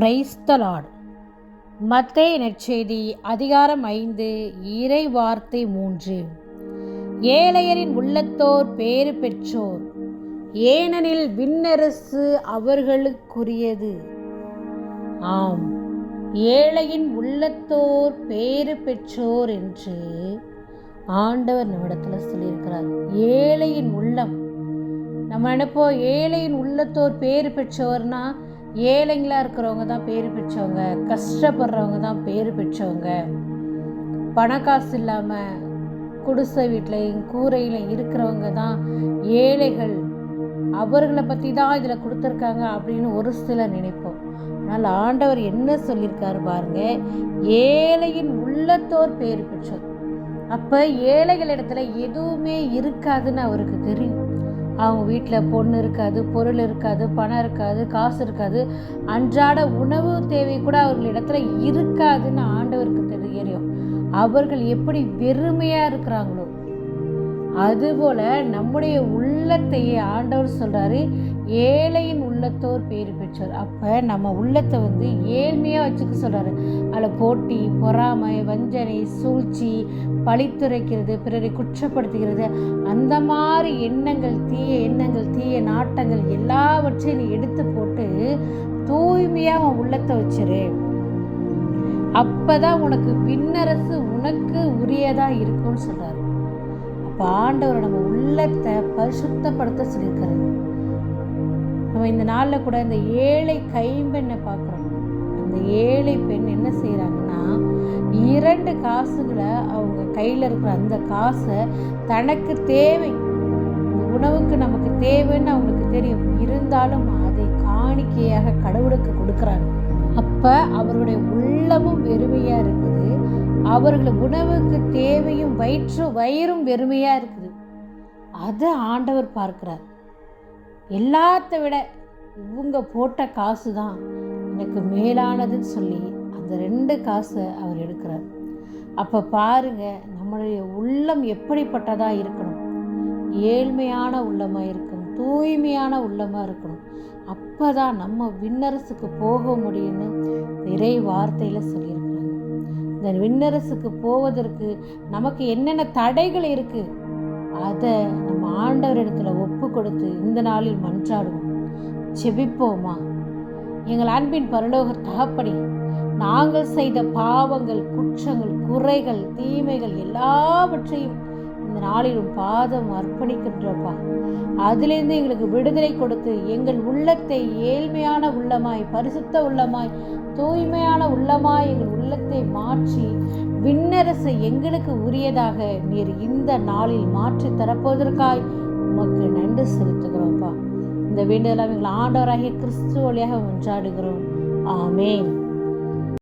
Praise the Lord மத்தே நற்செய்தி அதிகாரம் ஐந்து இறை வார்த்தை மூன்று. ஏழையரின் உள்ளத்தோர் பேறு பெற்றோர் ஏனெனில் விண்ணரசு அவர்களுக்குரியது. ஆம் ஏழையின் உள்ளத்தோர் பேறு பெற்றோர் என்று ஆண்டவர் நம்மிடத்தில் சொல்லியிருக்கிறார். ஏழையின் உள்ளம். நம்ம நினைப்போம் ஏழையின் உள்ளத்தோர் பேறு பெற்றோர்னா ஏழைங்களாக இருக்கிறவங்க தான் பேர் பெற்றவங்க கஷ்டப்படுறவங்க தான் பேர் பெற்றவங்க பணக்காசு இல்லாமல் குடிசை வீட்டிலையும் கூரையில் இருக்கிறவங்க தான் ஏழைகள். அவர்களை பற்றி தான் இதில் கொடுத்துருக்காங்க அப்படின்னு ஒரு சிலர் நினைப்போம். ஆனால் ஆண்டவர் என்ன சொல்லியிருக்காரு பாருங்க ஏழையின் உள்ளத்தோர் பேர் பெற்றோர் அப்போ ஏழைகள் இடத்துல எதுவுமே இருக்காதுன்னு அவருக்கு தெரியும். அவங்க வீட்டில் பொண்ணு இருக்காது பொருள் இருக்காது பணம் இருக்காது காசு இருக்காது. அன்றாட உணவு தேவை கூட அவர்கள் இடத்துல இருக்காதுன்னு ஆண்டவருக்கு தெரியும். அவர்கள் எப்படி வெறுமையாக இருக்கிறாங்களோ அதுபோல் நம்முடைய உள்ளத்தையே ஆண்டவர் சொல்கிறாரு ஏழையின் உள்ளத்தோர் பேர் பெற்றோர். அப்போ நம்ம உள்ளத்தை வந்து ஏழ்மையாக வச்சுக்க சொல்கிறாரு அதில் போட்டி பொறாமை வஞ்சனை சூழ்ச்சி பழித்துரைக்கிறது பிறரை குற்றப்படுத்துகிறது அந்த மாதிரி எண்ணங்கள் தீய எண்ணங்கள் தீய நாட்டங்கள் எல்லாவற்றையும் நீ எடுத்து போட்டு தூய்மையாக அவன் உள்ளத்தை வச்சிரு. அப்பதான் உனக்கு பின்னரசு உனக்கு உரியதாக இருக்கும்னு சொல்கிறாரு அப்போ ஆண்டவர் நம்ம உள்ளத்தை பரிசுத்தப்படுத்த சொல்லியிருக்கிறது. நம்ம இந்த நாளில் கூட இந்த ஏழை கைம்பெண்ணை பார்க்குறோம். அந்த ஏழை பெண் என்ன செய்கிறாங்கன்னா இரண்டு காசுகளை அவங்க கையில் இருக்கிற அந்த காசை தனக்கு தேவை உணவுக்கு நமக்கு தேவைன்னு அவங்களுக்கு தெரியும். இருந்தாலும் அதை காணிக்கையாக கடவுளுக்கு கொடுக்குறாங்க. அப்போ அவருடைய உள்ளமும் வெறுமையாக இருக்குது. அவர்கள் உணவுக்கு தேவையும் வயிற்று வயிறும் வெறுமையாக இருக்குது. அதை ஆண்டவர் பார்க்கிறார். எல்லாத்த விட இவங்க போட்ட காசு தான் எனக்கு மேலானதுன்னு சொல்லி அந்த ரெண்டு காசை அவர் எடுக்கிறார். அப்போ பாருங்க நம்மளுடைய உள்ளம் எப்படிப்பட்டதாக இருக்கணும்? ஏழ்மையான உள்ளமாக இருக்கணும்? தூய்மையான உள்ளமாக இருக்கணும்? அப்போ தான் நம்ம விண்ணரசுக்கு போக முடியும்னு இறை வார்த்தையில் சொல்லியிருக்கோம் இந்த விண்ணரசுக்கு போவதற்கு நமக்கு என்னென்ன தடைகள் இருக்குது அதை நம்ம ஆண்டவரிடத்தில் ஒப்பு கொடுத்து இந்த நாளில் மன்றாடுவோம். செபிப்போமா எங்கள் அன்பின் பரலோக தகப்படி நாங்கள் செய்த பாவங்கள் குற்றங்கள் குறைகள் தீமைகள் எல்லாவற்றையும் இந்த நாளிலும் பாதம் அர்ப்பணிக்கின்றப்பா. அதிலிருந்து எங்களுக்கு விடுதலை கொடுத்து எங்கள் உள்ளத்தை ஏழ்மையான உள்ளமாய் பரிசுத்த உள்ளமாய் தூய்மையான உள்ளமாய் எங்கள் உள்ளத்தை மாற்றி விண்ணரசு எங்களுக்கு உரியதாக நீர் இந்த நாளில் மாற்றி தரப்போவதற்காய் உமக்கு நன்றி செலுத்துகிறோம்ப்பா. இந்த வேண்டுதலாம் எங்கள் ஆண்டவராகிய கிறிஸ்துவ வழியாக ஒன்றாடுகிறோம் ஆமேன்.